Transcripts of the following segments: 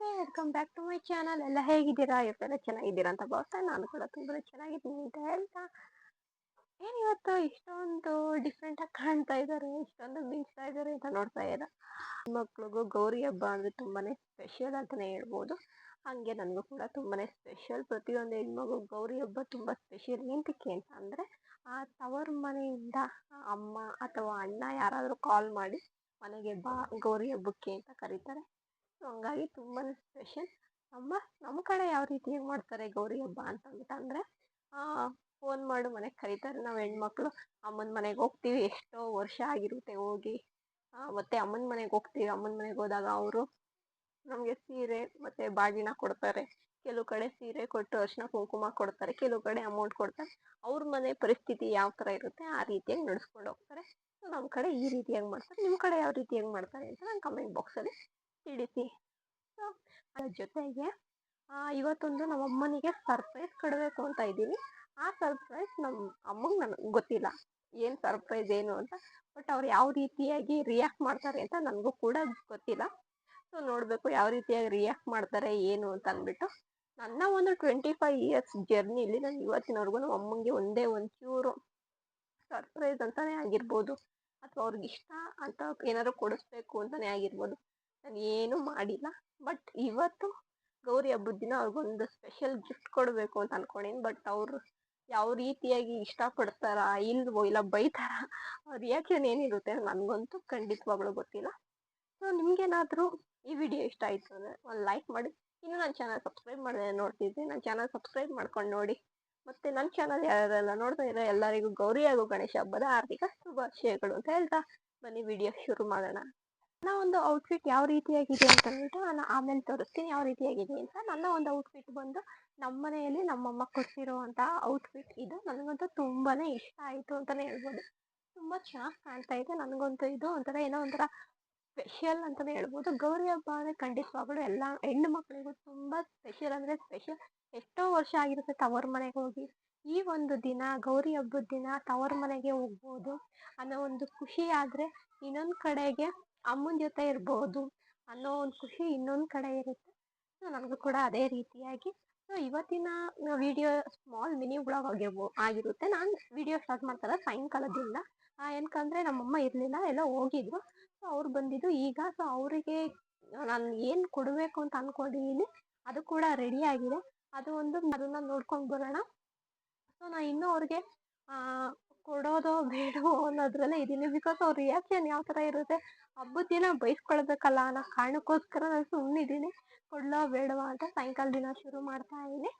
ನಮಸ್ತೆ welcome back to my channel ಎಲ್ಲ ಹೇಗಿದ್ದೀರಾ? ಇವತ್ತೆಲ್ಲ ಚೆನ್ನಾಗಿದ್ದೀರಾ ಅಂತ ಭಾವಿಸ್ತಾ ನಾನು ಕೂಡ ತುಂಬಾ ಚೆನ್ನಾಗಿದ್ದೀನಿ ಅಂತ ಹೇಳ್ತಾ. ಏನು ಇವತ್ತು ಇಷ್ಟೊಂದು ಡಿಫ್ರೆಂಟ್ ಆಗಿ ಕಾಣ್ತಾ ಇದ್ದಾರೆ, ಇಷ್ಟೊಂದು ಮಿಂಚ್ತಾ ಇದ್ದಾರೆ ಅಂತ ನೋಡ್ತಾ ಇದ್ದೀರಾ? ಮಕ್ಳಿಗೂ ಗೌರಿ ಹಬ್ಬ ಅಂದ್ರೆ ತುಂಬಾನೇ ಸ್ಪೆಷಲ್ ಅಂತಾನೆ ಹೇಳ್ಬೋದು. ಹಂಗೆ ನನಗೂ ಕೂಡ ತುಂಬಾನೇ ಸ್ಪೆಷಲ್ ಪ್ರತಿಯೊಂದು ಹೆಣ್ಮಗು ಗೌರಿ ಹಬ್ಬ ತುಂಬಾ ಸ್ಪೆಷಲ್ ಏನಕ್ಕೆ ಅಂತ ಅಂದ್ರೆ, ಆ ತವರು ಮನೆಯಿಂದ ಅಮ್ಮ ಅಥವಾ ಅಣ್ಣ ಯಾರಾದರೂ ಕಾಲ್ ಮಾಡಿ ಮನೆಗೆ ಬಾ, ಗೌರಿ ಹಬ್ಬಕ್ಕೆ ಅಂತ ಕರೀತಾರೆ. ಸೊ ಹಂಗಾಗಿ ತುಂಬಾ ಸ್ಪೆಷಲ್ ನಮ್ಮ ನಮ್ಮ ಕಡೆ ಯಾವ ರೀತಿಯಾಗಿ ಮಾಡ್ತಾರೆ ಗೌರಿ ಹಬ್ಬ ಆ ಫೋನ್ ಮಾಡು ಮನೆಗೆ ಕರೀತಾರೆ ನಾವು ಹೆಣ್ಮಕ್ಳು. ಅಮ್ಮನ ಮನೆಗೆ ಹೋಗ್ತೀವಿ, ಎಷ್ಟೋ ವರ್ಷ ಆಗಿರುತ್ತೆ ಹೋಗಿ. ಮತ್ತೆ ಅಮ್ಮನ ಮನೆಗೆ ಹೋಗ್ತೀವಿ, ಅಮ್ಮನ ಮನೆಗೆ ಹೋದಾಗ ಅವರು ನಮಗೆ ಸೀರೆ ಮತ್ತೆ ಬಾಗಿನ ಕೊಡ್ತಾರೆ. ಕೆಲವು ಕಡೆ ಸೀರೆ ಕೊಟ್ಟು ಅರ್ಶಿನ ಕುಂಕುಮ ಕೊಡ್ತಾರೆ, ಕೆಲವು ಕಡೆ ಅಮೌಂಟ್ ಕೊಡ್ತಾರೆ. ಅವ್ರ ಮನೆ ಪರಿಸ್ಥಿತಿ ಯಾವ ಥರ ಇರುತ್ತೆ ಆ ರೀತಿಯಾಗಿ ನಡೆಸ್ಕೊಂಡು ಹೋಗ್ತಾರೆ. ನಮ್ಮ ಕಡೆ ಈ ರೀತಿಯಾಗಿ ಮಾಡ್ತಾರೆ. ನಿಮ್ಮ ಕಡೆ ಯಾವ ರೀತಿಯಾಗಿ ಮಾಡ್ತಾರೆ ಅಂತ ನಾನು ಕಮೆಂಟ್ ಬಾಕ್ಸಲ್ಲಿ ತಿಳಿಸಿ ಅದ್ರ ಜೊತೆಗೆ ಇವತ್ತೊಂದು ನಮ್ಮ ಅಮ್ಮನಿಗೆ ಸರ್ಪ್ರೈಸ್ ಕೊಡಬೇಕು ಅಂತ ಇದ್ದೀನಿ. ಆ ಸರ್ಪ್ರೈಸ್ ನಮ್ಮ ಅಮ್ಮಂಗೆ ನನಗೆ ಗೊತ್ತಿಲ್ಲ. ಏನು ಸರ್ಪ್ರೈಸ್ ಏನು ಅಂತ. ಬಟ್ ಅವ್ರು ಯಾವ ರೀತಿಯಾಗಿ ರಿಯಾಕ್ಟ್ ಮಾಡ್ತಾರೆ ಅಂತ ನನಗೂ ಕೂಡ ಗೊತ್ತಿಲ್ಲ. ಸೊ ನೋಡಬೇಕು ಯಾವ ರೀತಿಯಾಗಿ ರಿಯಾಕ್ಟ್ ಮಾಡ್ತಾರೆ, ಏನು ಅಂತ ಅಂದ್ಬಿಟ್ಟು. ನನ್ನ ಒಂದು ಟ್ವೆಂಟಿ ಫೈವ್ ಇಯರ್ಸ್ ಜರ್ನಿಲಿ ನಾನು ಇವತ್ತಿನವರೆಗೂ ನಮ್ಮ ಅಮ್ಮಂಗೆ ಒಂದೇ ಒಂಚೂರು ಸರ್ಪ್ರೈಸ್ ಅಂತಲೇ ಆಗಿರ್ಬೋದು. ಅಥವಾ ಅವ್ರಿಗೆ ಇಷ್ಟ ಅಂತ ಏನಾದ್ರು ಕೊಡಿಸ್ಬೇಕು ಅಂತಲೇ ಆಗಿರ್ಬೋದು. ನಾನು ಏನೂ ಮಾಡಿಲ್ಲ. ಬಟ್ ಇವತ್ತು ಗೌರಿ ಹಬ್ಬದ ದಿನ ಅವ್ರಿಗೊಂದು ಸ್ಪೆಷಲ್ ಗಿಫ್ಟ್ ಕೊಡಬೇಕು ಅಂತ ಅನ್ಕೊಂಡೀನಿ. ಬಟ್ ಅವರು ಯಾವ ರೀತಿಯಾಗಿ ಇಷ್ಟಪಡ್ತಾರಾ ಇಲ್ವೋ, ಇಲ್ಲ ಬೈತಾರ ಅವ್ರ ರಿಯಾಕ್ಷನ್ ಏನಿರುತ್ತೆ ನನಗಂತೂ ಖಂಡಿತವಾಗ್ಲೂ ಗೊತ್ತಿಲ್ಲ. ಸೊ ನಿಮ್ಗೇನಾದರೂ ಈ ವಿಡಿಯೋ ಇಷ್ಟ ಆಯಿತು ಅಂದರೆ ಒಂದು ಲೈಕ್ ಮಾಡಿ. ಇನ್ನು ನನ್ನ ಚಾನಲ್ ಸಬ್ಸ್ಕ್ರೈಬ್ ಮಾಡಿದೆ ನೋಡ್ತಿದ್ದೆ ನನ್ನ ಚಾನಲ್ ಸಬ್ಸ್ಕ್ರೈಬ್ ಮಾಡ್ಕೊಂಡು ನೋಡಿ. ಮತ್ತೆ ನನ್ನ ಚಾನಲ್ ಯಾರೆಲ್ಲ ನೋಡ್ತಾ ಇರೋ ಎಲ್ಲರಿಗೂ ಗೌರಿ ಹಾಗೂ ಗಣೇಶ ಹಬ್ಬದ ಆರ್ಥಿಕ ಶುಭಾಶಯಗಳು ಅಂತ ಹೇಳ್ತಾ. ಬನ್ನಿ ವಿಡಿಯೋ ಶುರು ಮಾಡೋಣ. ನನ್ನ ಒಂದು ಔಟ್ಫಿಟ್ ಯಾವ ರೀತಿಯಾಗಿದೆ ಅಂತ ಹೇಳ್ಬಿಟ್ಟು ನಾನು ಆಮೇಲೆ ತೋರಿಸ್ತೀನಿ ಯಾವ ರೀತಿಯಾಗಿದೆ ಅಂತ. ನನ್ನ ಒಂದು ಔಟ್ಫಿಟ್ ಬಂದು ನಮ್ಮ ಮನೆಯಲ್ಲಿ ನಮ್ಮಮ್ಮ ಕೊಡಿಸಿರುವಂಥ ಔಟ್ಫಿಟ್ ಇದು. ನನಗಂತೂ ತುಂಬಾನೇ ಇಷ್ಟ ಆಯಿತು ಅಂತಲೇ ಹೇಳ್ಬೋದು. ತುಂಬ ಚೆನ್ನಾಗಿ ಕಾಣ್ತಾ ಇದೆ. ನನಗಂತೂ ಇದು ಒಂಥರ ಏನೋ ಒಂಥರ ಸ್ಪೆಷಲ್ ಅಂತಲೇ ಹೇಳ್ಬೋದು. ಗೌರಿ ಹಬ್ಬ ಅಂದರೆ ಖಂಡಿತವಾಗ್ಲೂ ಎಲ್ಲ ಹೆಣ್ಣು ಮಕ್ಕಳಿಗೂ ತುಂಬ ಸ್ಪೆಷಲ್ ಅಂದರೆ ಸ್ಪೆಷಲ್ ಎಷ್ಟೋ ವರ್ಷ ಆಗಿರುತ್ತೆ ತವರು ಮನೆಗೆ ಹೋಗಿ. ಈ ಒಂದು ದಿನ, ಗೌರಿ ಹಬ್ಬದ ದಿನ ತವರು ಮನೆಗೆ ಹೋಗ್ಬೋದು ಅನ್ನೋ ಒಂದು ಖುಷಿ ಆದರೆ ಇನ್ನೊಂದು ಕಡೆಗೆ ಅಮ್ಮನ ಜೊತೆ ಇರ್ಬೋದು ಅನ್ನೋ ಒಂದು ಖುಷಿ ಇನ್ನೊಂದು ಕಡೆ ಇರುತ್ತೆ. ಸೊ ನನಗೂ ಕೂಡ ಅದೇ ರೀತಿಯಾಗಿ ಸೊ ಇವತ್ತಿನ ವಿಡಿಯೋ ಸ್ಮಾಲ್ ಮಿನಿ ಬ್ಲಾಗ್ ಆಗಿರ್ಬೋ ಆಗಿರುತ್ತೆ. ನಾನು ವಿಡಿಯೋ ಸ್ಟಾರ್ಟ್ ಮಾಡ್ತಾರೆ ಸಾಯಂಕಾಲದಿಂದ. ಏನಕ್ಕಂದ್ರೆ ನಮ್ಮಮ್ಮ ಇರಲಿಲ್ಲ, ಎಲ್ಲ ಹೋಗಿದ್ರು. ಸೊ ಅವ್ರು ಬಂದಿದ್ದು ಈಗ ಸೊ ಅವರಿಗೆ ನಾನು ಏನು ಕೊಡಬೇಕು ಅಂತ ಅನ್ಕೊಂಡಿದ್ದೀನಿ ಅದು ಕೂಡ ರೆಡಿ ಆಗಿದೆ. ಅದು ಒಂದು ಅದನ್ನ ನೋಡ್ಕೊಂಡು ಬರೋಣ. ಸೊ ನಾನು ಇನ್ನೂ ಅವ್ರಿಗೆ ಕೊಡೋದೋ ಬೇಡವೋ ಅನ್ನೋದ್ರಲ್ಲೇ ಇದ್ದೀನಿ ಬಿಕಾಸ್ ಅವ್ರ ರಿಯಾಕ್ಷನ್ ಯಾವ ಥರ ಇರುತ್ತೆ? ಹಬ್ಬದ ದಿನ ಬೈಸ್ಕೊಳ್ಬೇಕಲ್ಲ ಅನ್ನೋ ಕಾರಣಕ್ಕೋಸ್ಕರ ನಾನು ಸುಮ್ಮನಿದ್ದೀನಿ ಕೊಡ್ಲೋ ಬೇಡವಾ ಅಂತ ಸಾಯಂಕಾಲ ದಿನ ಶುರು ಮಾಡ್ತಾ ಇದ್ದೀನಿ.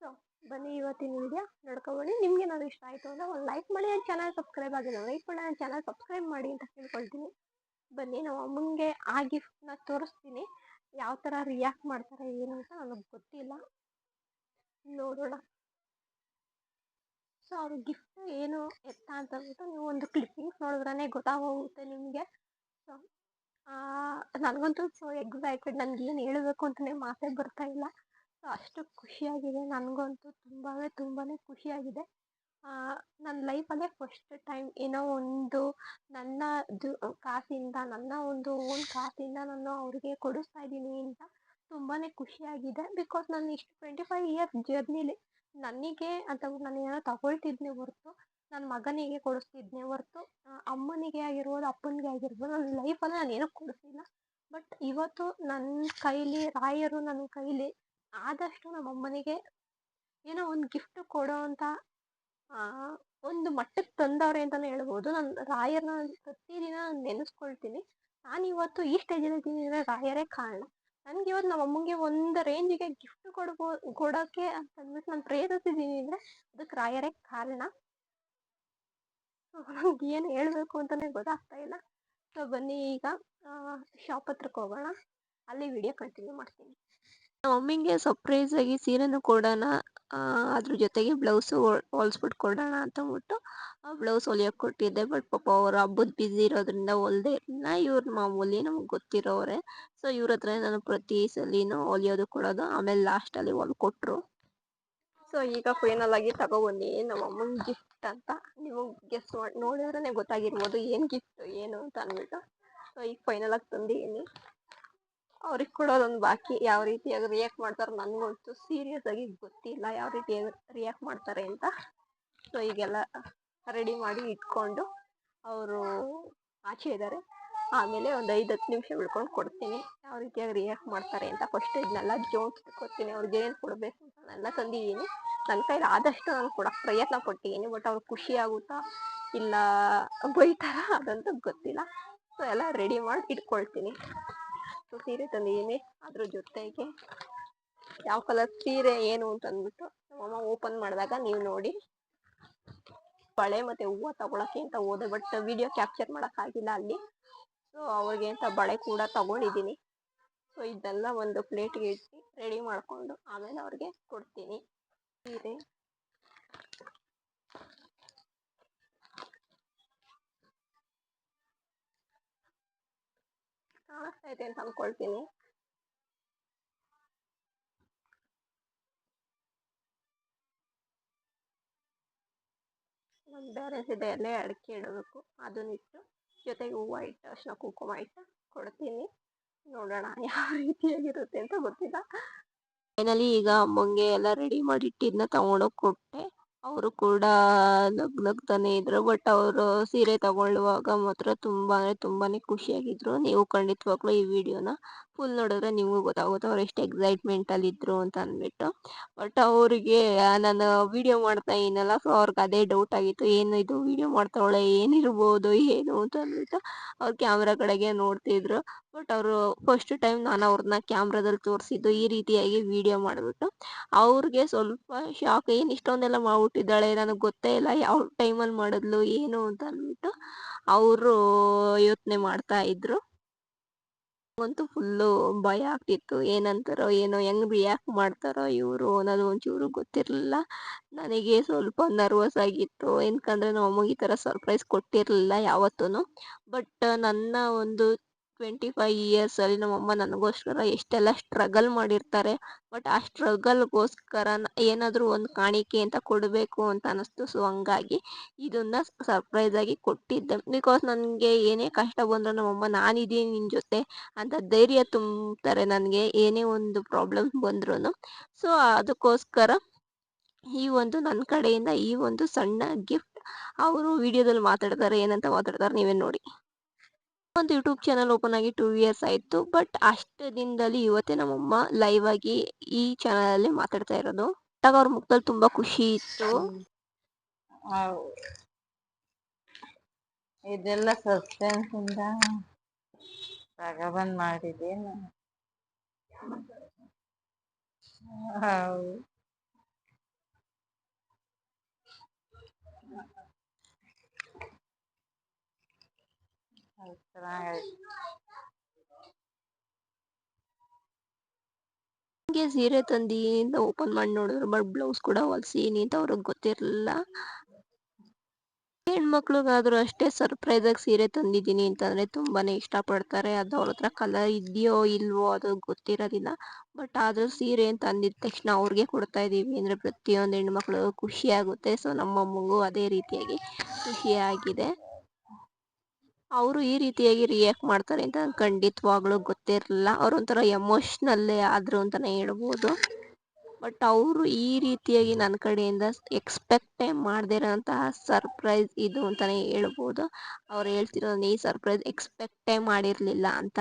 ಸೊ ಬನ್ನಿ ಇವತ್ತಿನ ವಿಡಿಯೋ ನೋಡ್ಕೊಬನ್ನಿ. ನಿಮ್ಗೆ ಏನಾದ್ರು ಇಷ್ಟ ಆಯಿತು ಅಂದರೆ ಒಂದು ಲೈಕ್ ಮಾಡಿ ನನ್ನ ಚಾನಲ್ ಸಬ್ಸ್ಕ್ರೈಬ್ ಆಗಿಲ್ಲ ಲೈಕ್ ಮಾಡಿ ನನ್ನ ಚಾನಲ್ ಸಬ್ಸ್ಕ್ರೈಬ್ ಮಾಡಿ ಅಂತ ಕೇಳ್ಕೊಳ್ತೀನಿ ಬನ್ನಿ ನಾವು ಅಮ್ಮಂಗೆ ಆ ಗಿಫ್ಟ್ನ ತೋರಿಸ್ತೀನಿ. ಯಾವ ಥರ ರಿಯಾಕ್ಟ್ ಮಾಡ್ತಾರೆ, ಏನು ಅಂತ ನನಗೆ ಗೊತ್ತಿಲ್ಲ. ನೋಡೋಣ. ಸೊ ಅವ್ರ ಗಿಫ್ಟ್ ಏನು ಎತ್ತ ಅಂತ ಅಂದ್ಬಿಟ್ಟು ನೀವು ಒಂದು ಕ್ಲಿಪ್ಪಿಂಗ್ಸ್ ನೋಡಿದ್ರೆ ಗೊತ್ತಾಗೋಗುತ್ತೆ ನಿಮಗೆ. ಸೊ ನನಗಂತೂ ಸೊ ಎಕ್ಸೈಟೆಡ್ ನನಗೆ ಏನು ಹೇಳಬೇಕು ಅಂತಲೇ ಮಾತೇ ಬರ್ತಾ ಇಲ್ಲ. ಸೊ ಅಷ್ಟು ಖುಷಿಯಾಗಿದೆ. ನನಗಂತೂ ತುಂಬಾ ತುಂಬಾ ಖುಷಿಯಾಗಿದೆ. ನನ್ನ ಲೈಫಲ್ಲೇ ಫಸ್ಟ್ ಟೈಮ್ ಏನೋ ಒಂದು ನನ್ನ ಕಾಸಿಂದ, ನನ್ನ ಒಂದು ಓನ್ ಕಾಸಿಂದ ನಾನು ಅವ್ರಿಗೆ ಕೊಡಿಸ್ತಾ ಇದ್ದೀನಿ ಅಂತ ತುಂಬಾ ಖುಷಿಯಾಗಿದೆ. ಬಿಕಾಸ್ ನಾನು ಇಷ್ಟು ಟ್ವೆಂಟಿ ಫೈವ್ ಇಯರ್ಸ್ ಜರ್ನಿಲಿ ನನಗೆ ಅಥವಾ ನಾನು ಏನೋ ತಗೊಳ್ತಿದ್ನೇ ಹೊರತು ನನ್ನ ಮಗನಿಗೆ ಕೊಡಿಸ್ತಿದ್ನೇ ಹೊರತು ಅಮ್ಮನಿಗೆ ಆಗಿರ್ಬೋದು, ಅಪ್ಪನಿಗೆ ಆಗಿರ್ಬೋದು, ನನ್ನ ಲೈಫಲ್ಲಿ ನಾನು ಏನೂ ಕೊಡಿಸಿಲ್ಲ ಬಟ್ ಇವತ್ತು ನನ್ನ ಕೈಲಿ, ರಾಯರು ನನ್ನ ಕೈಲಿ ಆದಷ್ಟು ನಮ್ಮ ಅಮ್ಮನಿಗೆ ಏನೋ ಒಂದು ಗಿಫ್ಟ್ ಕೊಡೋ ಅಂತ ಒಂದು ಮಟ್ಟಕ್ಕೆ ತಂದವ್ರೆ ಅಂತಲೇ ಹೇಳ್ಬೋದು. ನನ್ನ ರಾಯರ್ನ ಪ್ರತಿದಿನ ನೆನೆಸ್ಕೊಳ್ತೀನಿ. ನಾನು ಇವತ್ತು ಈ ಸ್ಟೇಜಲ್ಲಿ ಇದ್ದೀನಿ ಅಂದರೆ ರಾಯರೇ ಕಾರಣ. ನನಗೆ ಇವತ್ತು ನಮ್ಮ ಅಮ್ಮಂಗೆ ಒಂದು ರೇಂಜಿಗೆ ಗಿಫ್ಟ್ ಕೊಡ್ಬೋ ಕೊಡೋಕ್ಕೆ ಅಂತ ಅಂದ್ಬಿಟ್ಟು ನಾನು ಪ್ರೇರಿಸಿದ್ದೀನಿ ಅಂದರೆ ಅದಕ್ಕೆ ರಾಯರೇ ಕಾರಣ. ನಂಗೆ ಏನು ಹೇಳಬೇಕು ಅಂತಲೇ ಗೊತ್ತಾಗ್ತಾ ಇಲ್ಲ. ಸೊ, ಬನ್ನಿ ಈಗ ಶಾಪ್ ಹತ್ರಕ್ಕೆ ಹೋಗೋಣ. ಅಲ್ಲಿ ವಿಡಿಯೋ ಕಂಟಿನ್ಯೂ ಮಾಡ್ತೀನಿ. ಮಮ್ಮಿಗೆ ಸರ್ಪ್ರೈಸ್ ಆಗಿ ಸೀರೆನೂ ಕೊಡೋಣ ಅದ್ರ ಜೊತೆಗೆ ಬ್ಲೌಸು ಹೊಲ್ಸ್ಬಿಟ್ಟು ಕೊಡೋಣ ಅಂತ ಅಂದ್ಬಿಟ್ಟು, ಆ ಬ್ಲೌಸ್ ಹೊಲಿಯೋಕೆ ಕೊಟ್ಟಿದ್ದೆ. ಬಟ್ ಪಾಪ ಅವ್ರ ಹಬ್ಬದ ಬ್ಯುಸಿ ಇರೋದ್ರಿಂದ ಹೊಲ್ದೇ ಇರಲಿಲ್ಲ ಇವ್ರ ಮಾಮೂಲಿ ನಮ್ಗೆ ಗೊತ್ತಿರೋರೆ. ಸೊ ಇವ್ರ ಹತ್ರ ನಾನು ಪ್ರತಿ ಸಲಿನೂ ಹೊಲಿಯೋದು ಕೊಡೋದು. ಆಮೇಲೆ ಲಾಸ್ಟಲ್ಲಿ ಹೊಲ್ಕೊಟ್ರು ಸೊ ಈಗ ಫೈನಲ್ ಆಗಿ ತಗೊಬಂದಿ ನಮ್ಮ ಅಮ್ಮನ ಗಿಫ್ಟ್ ಅಂತ. ನೀವು ಗೆಸ್ ಮಾಡಿ ನೋಡಿದ್ರೆ ಗೊತ್ತಾಗಿರ್ಬೋದು. ಏನು ಗಿಫ್ಟ್ ಏನು ಅಂತ ಅಂದ್ಬಿಟ್ಟು. ಸೊ ಈಗ ಫೈನಲ್ ಆಗಿ ತಂದಿದ್ದೀನಿ. ಅವ್ರಿಗೆ ಕೊಡೋದೊಂದು ಬಾಕಿ ಯಾವ ರೀತಿಯಾಗಿ ರಿಯಾಕ್ಟ್ ಮಾಡ್ತಾರೆ ನನಗಂತೂ ಸೀರಿಯಸ್ ಆಗಿ ಗೊತ್ತಿಲ್ಲ ಯಾವ ರೀತಿಯಾಗಿ ರಿಯಾಕ್ಟ್ ಮಾಡ್ತಾರೆ ಅಂತ. ಸೊ ಈಗೆಲ್ಲ ರೆಡಿ ಮಾಡಿ ಇಟ್ಕೊಂಡು ಅವರು ಆಚೆ ಇದ್ದಾರೆ ಆಮೇಲೆ ಒಂದು ಐದು ಹತ್ತು ನಿಮಿಷ ಉಳ್ಕೊಂಡು ಕೊಡ್ತೀನಿ. ಯಾವ ರೀತಿಯಾಗಿ ರಿಯಾಕ್ಟ್ ಮಾಡ್ತಾರೆ ಅಂತ ಫಸ್ಟ್ ಇದನ್ನೆಲ್ಲ ಜೋಡಿಸ್ಕೊತೀನಿ ಅವ್ರಿಗೆ ಏನು ಕೊಡಬೇಕು ಅಂತ ಎಲ್ಲ ತಂದಿದ್ದೀನಿ. ನನ್ನ ಕೈಲಿ ಆದಷ್ಟು ನಾನು ಕೊಡೋಕ್ಕೆ ಪ್ರಯತ್ನ ಕೊಟ್ಟಿದ್ದೀನಿ ಬಟ್ ಅವ್ರಿಗೆ ಖುಷಿ ಆಗುತ್ತಾ ಇಲ್ಲ ಬೈತಾರ ಅದಂತೂ ಗೊತ್ತಿಲ್ಲ. ಸೊ ಎಲ್ಲ ರೆಡಿ ಮಾಡಿ ಇಟ್ಕೊಳ್ತೀನಿ. ಸೀರೆ ತಂದಿದ್ದೀನಿ. ಅದ್ರ ಜೊತೆಗೆ ಯಾವ ಕಲರ್ ಸೀರೆ ಏನು ಅಂತ ಅಂದ್ಬಿಟ್ಟು ನಮ್ಮಮ್ಮ ಓಪನ್ ಮಾಡಿದಾಗ ನೀವು ನೋಡಿ. ಬಳೆ ಮತ್ತೆ ಹೂವು ತಗೊಳಕ್ಕೆ ಅಂತ ಹೋದೆ, ಬಟ್ ವಿಡಿಯೋ ಕ್ಯಾಪ್ಚರ್ ಮಾಡೋಕ್ಕಾಗಿಲ್ಲ ಅಲ್ಲಿ. ಸೊ ಅವ್ರಿಗೆ ಅಂತ ಬಳೆ ಕೂಡ ತಗೊಂಡಿದ್ದೀನಿ. ಸೊ ಇದೆಲ್ಲ ಒಂದು ಪ್ಲೇಟ್ಗೆ ಇಟ್ಟು ರೆಡಿ ಮಾಡಿಕೊಂಡು ಆಮೇಲೆ ಅವ್ರಿಗೆ ಕೊಡ್ತೀನಿ. ಸೀರೆ. ಇದೆ ಅಂತ ಅನ್ಕೊಳ್ತೀನಿ ಬ್ಯಾಲೆನ್ಸ್ ಇದೆ ಅಲ್ಲೇ ಅಡಿಕೆ ಇಡಬೇಕು. ಅದನ್ನ ಇಟ್ಟು ಜೊತೆಗೆ ಹೂವು ಇಟ್ಟು ಅರ್ಶಿನ ಕುಂಕುಮ ಇಟ್ಟು ಕೊಡ್ತೀನಿ. ನೋಡೋಣ ಯಾವ ರೀತಿಯಾಗಿರುತ್ತೆ ಅಂತ ಗೊತ್ತಿಲ್ಲ. ಫೈನಲಿ ಈಗ ಅಮ್ಮಂಗೆ ಎಲ್ಲ ರೆಡಿ ಮಾಡಿ ಇಟ್ಟಿದ್ನ ತಗೊಂಡೋಗಿ ಕೊಟ್ಟೆ. ಅವರು ಕೂಡ ನಗ್ ನಗ್ತಾನೆ ಇದ್ರು ಬಟ್ ಅವರು ಸೀರೆ ತಗೊಳ್ಳುವಾಗ ಮಾತ್ರ ತುಂಬಾ, ಅಂದ್ರೆ ತುಂಬಾನೇ ಖುಷಿಯಾಗಿದ್ರು. ನೀವು ಖಂಡಿತವಾಗ್ಲೂ ಈ ವಿಡಿಯೋನ ಫುಲ್ ನೋಡಿದ್ರೆ ನಿಮಗೂ ಗೊತ್ತಾಗುತ್ತೆ. ಅವ್ರು ಎಷ್ಟು ಎಕ್ಸೈಟ್ಮೆಂಟ್ ಅಲ್ಲಿ ಇದ್ರು ಅಂತ ಅಂದ್ಬಿಟ್ಟು. ಬಟ್ ಅವರಿಗೆ ನಾನು ವಿಡಿಯೋ ಮಾಡ್ತಾ ಏನಲ್ಲ ಸೊ ಅವ್ರಿಗೆ ಅದೇ ಡೌಟ್ ಆಗಿತ್ತು. ಏನು ಇದು ವಿಡಿಯೋ ಮಾಡ್ತಾವಳೆ ಏನಿರ್ಬೋದು? ಏನು? ಅಂತ ಅಂದ್ಬಿಟ್ಟು ಅವ್ರು ಕ್ಯಾಮ್ರಾ ಕಡೆಗೆ ನೋಡ್ತಿದ್ರು. ಬಟ್ ಅವರು ಫಸ್ಟ್ ಟೈಮ್ ನಾನು ಅವ್ರನ್ನ ಕ್ಯಾಮ್ರಾದಲ್ಲಿ ತೋರಿಸಿದ್ದು ಈ ರೀತಿಯಾಗಿ ವಿಡಿಯೋ ಮಾಡಿಬಿಟ್ಟು. ಅವ್ರಿಗೆ ಸ್ವಲ್ಪ ಶಾಕ್ ಏನು ಇಷ್ಟೊಂದೆಲ್ಲ ಮಾಡಿಬಿಟ್ಟಿದ್ದಾಳೆ? ನನಗೆ ಗೊತ್ತೇ ಇಲ್ಲ. ಯಾವ ಟೈಮಲ್ಲಿ ಮಾಡಿದ್ಲು? ಏನು? ಅಂತ ಅಂದ್ಬಿಟ್ಟು ಅವರು ಯೋಚನೆ ಮಾಡ್ತಾ ಇದ್ರು. ಅಂತೂ ಫುಲ್ಲು ಭಯ ಆಗ್ತಿತ್ತು. ಏನಂತಾರೋ, ಏನೋ, ಹೆಂಗ್ ರಿಯಾಕ್ಟ್ ಮಾಡ್ತಾರೋ ಇವರು ಅನ್ನೋದು ಒಂಚೂರು ಗೊತ್ತಿರಲಿಲ್ಲ. ನನಗೆ ಸ್ವಲ್ಪ ನರ್ವಸ್ ಆಗಿತ್ತು. ಏನಕಂದ್ರೆ ನಮ್ಮ ಅಮ್ಮಗೆ ಈ ಥರ ಸರ್ಪ್ರೈಸ್ ಕೊಟ್ಟಿರಲಿಲ್ಲ ಯಾವತ್ತೂ ಬಟ್ ನನ್ನ ಒಂದು ಟ್ವೆಂಟಿ ಫೈವ್ ಇಯರ್ಸಲ್ಲಿ ನಮ್ಮಮ್ಮ ನನಗೋಸ್ಕರ ಎಷ್ಟೆಲ್ಲ ಸ್ಟ್ರಗಲ್ ಮಾಡಿರ್ತಾರೆ. ಬಟ್ ಆ ಸ್ಟ್ರಗಲ್ಗೋಸ್ಕರ ಏನಾದರೂ ಒಂದು ಕಾಣಿಕೆ ಅಂತ ಕೊಡಬೇಕು ಅಂತ ಅನ್ನಿಸ್ತು. ಸೊ ಹಂಗಾಗಿ ಇದನ್ನ ಸರ್ಪ್ರೈಸ್ ಆಗಿ ಕೊಟ್ಟಿದ್ದೆ. ಬಿಕಾಸ್ ನನಗೆ ಏನೇ ಕಷ್ಟ ಬಂದರೂ ನಮ್ಮಮ್ಮ ನಾನಿದ್ದೀನಿ ನಿನ್ನ ಜೊತೆ ಅಂತ ಧೈರ್ಯ ತುಂಬ್ತಾರೆ ನನಗೆ. ಏನೇ ಒಂದು ಪ್ರಾಬ್ಲಮ್ ಬಂದ್ರೂ ಸೊ ಅದಕ್ಕೋಸ್ಕರ ಈ ಒಂದು ನನ್ನ ಕಡೆಯಿಂದ ಈ ಒಂದು ಸಣ್ಣ ಗಿಫ್ಟ್ ಅವರು ವಿಡಿಯೋದಲ್ಲಿ ಮಾತಾಡ್ತಾರೆ. ಏನಂತ ಮಾತಾಡ್ತಾರೆ ನೀವೇ ನೋಡಿ. ಒಂದು ಯೂಟ್ಯೂಬ್ ಚಾನಲ್ ಓಪನ್ ಆಗಿ ಟೂ ಇಯರ್ಸ್ ಆಯಿತು ಬಟ್ ಅಷ್ಟು ದಿನದಲ್ಲಿ ಇವತ್ತೇ ನಮ್ಮಮ್ಮ ಲೈವ್ ಆಗಿ ಈ ಚಾನಲ್ ಅಲ್ಲಿ ಮಾತಾಡ್ತಾ ಇರೋದು. ಆಗ ಅವ್ರ ಮುಖದಲ್ಲಿ ತುಂಬಾ ಖುಷಿ ಇತ್ತು. ಇದೆಲ್ಲ ಸಸ್ಪೆನ್ಸ್ ಇಂದ ಮಾಡಿದ್ದೇನು. ಹಂಗೆ ಸೀರೆ ತಂದಿ ಅಂತ ಓಪನ್ ಮಾಡಿ ನೋಡಿದ್ರು ಬಟ್ ಬ್ಲೌಸ್ ಕೂಡ ಹೊಲ್ಸೀನಿ ಅಂತ ಅವ್ರಿಗೆ ಗೊತ್ತಿರಲಿಲ್ಲ. ಹೆಣ್ಮಕ್ಳಿಗಾದ್ರೂ ಅಷ್ಟೇ ಸರ್ಪ್ರೈಸ್ ಆಗಿ ಸೀರೆ ತಂದಿದ್ದೀನಿ ಅಂತಂದ್ರೆ ತುಂಬಾನೇ ಇಷ್ಟಪಡ್ತಾರೆ. ಅದು ಅವ್ರ ಹತ್ರ ಕಲರ್ ಇದೆಯೋ ಇಲ್ವೋ ಅದು ಗೊತ್ತಿರೋದಿಲ್ಲ ಬಟ್ ಆದ್ರೂ ಸೀರೆ ಅಂತ ಅಂದಿದ ತಕ್ಷಣ ಅವ್ರಿಗೆ ಕೊಡ್ತಾ ಇದೀವಿ ಅಂದ್ರೆ ಪ್ರತಿಯೊಂದು ಹೆಣ್ಮಕ್ಳು ಖುಷಿ ಆಗುತ್ತೆ. ಸೊ ನಮ್ಮಮ್ಮಗೂ ಅದೇ ರೀತಿಯಾಗಿ ಖುಷಿಯಾಗಿದೆ. ಅವರು ಈ ರೀತಿಯಾಗಿ ರಿಯಾಕ್ಟ್ ಮಾಡ್ತಾರೆ ಅಂತ ಖಂಡಿತವಾಗ್ಲೂ ಗೊತ್ತಿರಲಿಲ್ಲ. ಅವ್ರು ಒಂಥರ ಎಮೋಷ್ನಲ್ಲೇ ಆದ್ರು ಅಂತಾನೆ ಹೇಳ್ಬೋದು. ಬಟ್ ಅವರು ಈ ರೀತಿಯಾಗಿ ನನ್ನ ಕಡೆಯಿಂದ ಎಕ್ಸ್ಪೆಕ್ಟೇ ಮಾಡದಿರೋಂತಹ ಸರ್ಪ್ರೈಸ್ ಇದು ಅಂತಾನೆ ಹೇಳ್ಬೋದು. ಅವ್ರು ಹೇಳ್ತಿರೋ ಈ ಸರ್ಪ್ರೈಸ್ ಎಕ್ಸ್ಪೆಕ್ಟೇ ಮಾಡಿರಲಿಲ್ಲ ಅಂತ.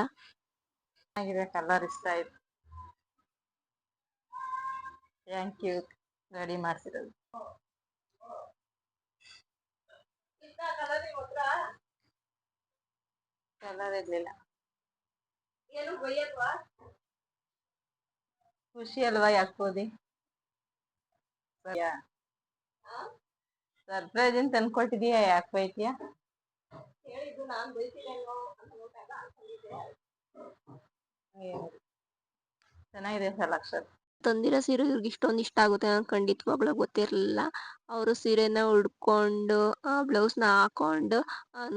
ಚೆನ್ನಾಗಿದೆ ಕಲರ್ ಇಷ್ಟ ಆಯ್ತು. ಥ್ಯಾಂಕ್ ಯು ರೆಡಿ ಮಾಡಿಸಿರೋದು ಕಲರ್ ಇರ್ಲಿಲ್ಲ ಖುಷಿ ಅಲ್ವಾ ಯಾಕೋದಿ ಸರ್ಪ್ರೈಸ್ ಅಂತ ಅನ್ಕೊಟ್ಟಿದೀಯ ಯಾಕೆ ಬೈತೀಯ? ಚೆನ್ನಾಗಿದೆ ಸೆಲೆಕ್ಷನ್ ತಂದಿರೋ ಸೀರೆ ಇವ್ರಿಗೆ ಇಷ್ಟೊಂದು ಇಷ್ಟ ಆಗುತ್ತೆ. ನಂಗೆ ಖಂಡಿತವಾಗ್ಲೂ ಗೊತ್ತಿರಲಿಲ್ಲ. ಅವರು ಸೀರೆನ ಉಡ್ಕೊಂಡು ಬ್ಲೌಸ್ನ ಹಾಕೊಂಡು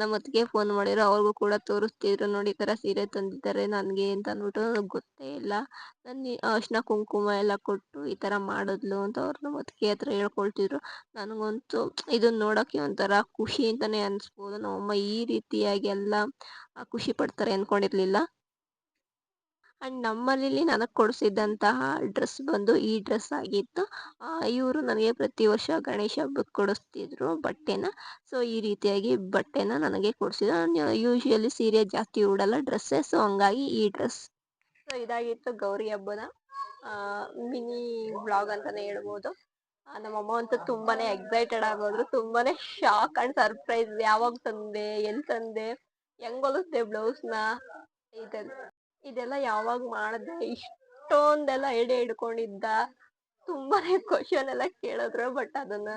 ನಮ್ಮ ಅತ್ತಿಗೆ ಫೋನ್ ಮಾಡಿದ್ರು. ಅವ್ರಿಗೂ ಕೂಡ ತೋರಿಸ್ತಿದ್ರು. ನೋಡಿ, ಈ ಥರ ಸೀರೆ ತಂದಿದ್ದಾರೆ. ನನಗೆ ಅಂತ ಅಂದ್ಬಿಟ್ಟು ನನಗೆ ಗೊತ್ತೇ ಇಲ್ಲ. ನನ್ನ ಅರ್ಶಿನ ಕುಂಕುಮ ಎಲ್ಲ ಕೊಟ್ಟು ಈ ಥರ ಮಾಡಿದ್ಲು ಅಂತ ಅವ್ರು ನಮ್ಮ ಅತ್ತಿಗೆ ಹತ್ರ ಹೇಳ್ಕೊಳ್ತಿದ್ರು. ನನಗಂತೂ ಇದನ್ನ ನೋಡೋಕ್ಕೆ ಒಂಥರ ಖುಷಿ ಅಂತಲೇ ಅನಿಸ್ಬೋದು. ನಮ್ಮಮ್ಮ ಈ ರೀತಿಯಾಗಿ ಎಲ್ಲ ಖುಷಿ ಪಡ್ತಾರೆ ಅಂದ್ಕೊಂಡಿರ್ಲಿಲ್ಲ ಅಂಡ್ ನಮ್ಮಲ್ಲಿ ನನಗೆ ಕೊಡಿಸಿದಂತಹ ಡ್ರೆಸ್ ಬಂದು ಈ ಡ್ರೆಸ್ ಆಗಿತ್ತು. ಇವರು ನನಗೆ ಪ್ರತಿ ವರ್ಷ ಗಣೇಶ ಹಬ್ಬಕ್ಕೆ ಕೊಡಿಸ್ತಿದ್ರು ಬಟ್ಟೆನ. ಸೊ, ಈ ರೀತಿಯಾಗಿ ಬಟ್ಟೆನ ನನಗೆ ಕೊಡಿಸಿದ್ರು. ನಾನು ಯೂಶ್ವಲಿ ಸೀರೆ ಜಾಸ್ತಿ ಉಡಲ್ಲ ಡ್ರೆಸ್ಸೇ. ಸೊ, ಹಂಗಾಗಿ ಈ ಡ್ರೆಸ್ ಸೊ, ಇದಾಗಿತ್ತು ಗೌರಿ ಹಬ್ಬದ ಮಿನಿ ಬ್ಲಾಗ್ ಅಂತಾನೆ ಹೇಳ್ಬೋದು. ನಮ್ಮ ನಮ್ಮಮ್ಮ ಅಂತೂ ತುಂಬಾನೇ ಎಕ್ಸೈಟೆಡ್ ಆಗೋದ್ರು. ತುಂಬಾನೇ ಶಾಕ್ ಅಂಡ್ ಸರ್ಪ್ರೈಸ್ ಯಾವಾಗ ತಂದೆ, ಎಲ್ ತಂದೆ, ಹೆಂಗ್ ಹೊಲಿಸ್ದೆ ಬ್ಲೌಸ್ನ? ಇದೆಲ್ಲ ಇದೆಲ್ಲ ಯಾವಾಗ ಮಾಡ್ದೆ? ಇಷ್ಟೊಂದೆಲ್ಲ ಎಡೆ ಹಿಡ್ಕೊಂಡಿದ್ದ. ತುಂಬಾನೇ ಕ್ವಶನ್ ಎಲ್ಲ ಕೇಳಿದ್ರು ಬಟ್ ಅದನ್ನ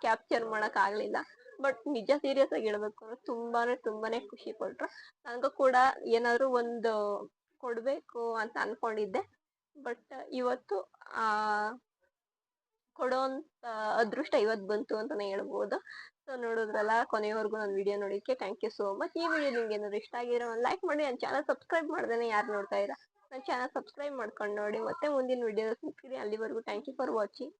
ಕ್ಯಾಪ್ಚರ್ ಮಾಡಕ್ ಆಗ್ಲಿಲ್ಲ. ಬಟ್ ನಿಜ ಸೀರಿಯಸ್ ಆಗಿ ಹೇಳ್ಬೇಕು ಅಂದ್ರೆ ತುಂಬಾನೇ ತುಂಬಾನೇ ಖುಷಿ ಕೊಟ್ರು ನನಗೂ ಕೂಡ ಏನಾದ್ರು ಒಂದು ಕೊಡ್ಬೇಕು ಅಂತ ಅನ್ಕೊಂಡಿದ್ದೆ. ಬಟ್ ಇವತ್ತು, ಆ, ಕೊಡೋಂತ ಅದೃಷ್ಟ ಇವತ್ತು ಬಂತು ಅಂತಾನೆ ಹೇಳ್ಬೋದು. ಸೊ ನೋಡಿದ್ರಲ್ಲ ಕೊನೆಯವರೆಗೂ ನನ್ನ ವಿಡಿಯೋ ನೋಡಿದ್ದಕ್ಕೆ ಥ್ಯಾಂಕ್ ಯು ಸೋ ಮಚ್ ಈ ವಿಡಿಯೋ ನಿಮ್ಗೆ ಏನಾದ್ರು ಇಷ್ಟ ಆಗಿರೋ ಒಂದು ಲೈಕ್ ಮಾಡಿ ನನ್ನ ಚಾನಲ್ ಸಬ್ಸ್ಕ್ರೈಬ್ ಮಾಡ್ದೇನೆ ಯಾರು ನೋಡ್ತಾ ಇರ ನನ್ನ ಚಾನಲ್ ಸಬ್ಸ್ಕ್ರೈಬ್ ಮಾಡ್ಕೊಂಡು ನೋಡಿ, ಮತ್ತೆ ಮುಂದಿನ ವಿಡಿಯೋ ಸಿಗ್ತೀನಿ ಅಲ್ಲಿವರೆಗೂ ಥ್ಯಾಂಕ್ ಯು ಫಾರ್ ವಾಚಿಂಗ್